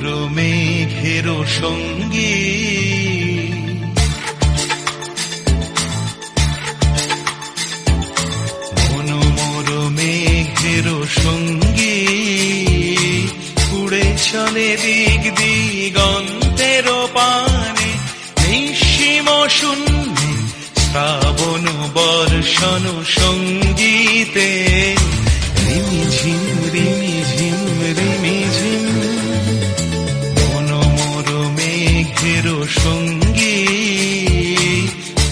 moro me সঙ্গী। মনোমর মেঘের সঙ্গী। উড়ে চলে দিক দিগন্তের পানে। নিঃসীম শূন্যে শ্রাবণ বর্ষণ সঙ্গীতে। মেঘের সঙ্গী।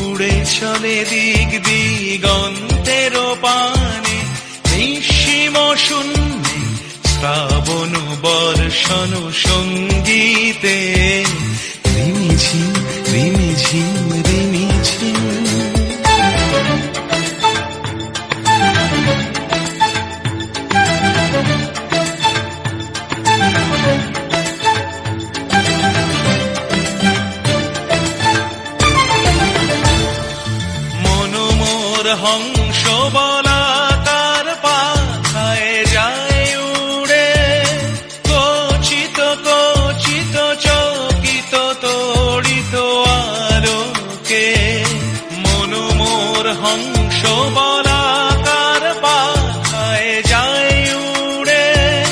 উড়ে চলে দিক দিগন্তের পানে। নিঃসীম শূন্যে শ্রাবণ বর্ষণ সঙ্গীতে হংস বলাকার পাখায় যায় উড়ে। কচিত কচিত, চকিত, তড়িত আলোকে। মনোমোর হংস বলাকার পাখায় যায় উড়ে।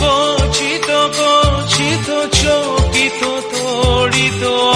কচিত কচিত, চকিত, তড়িত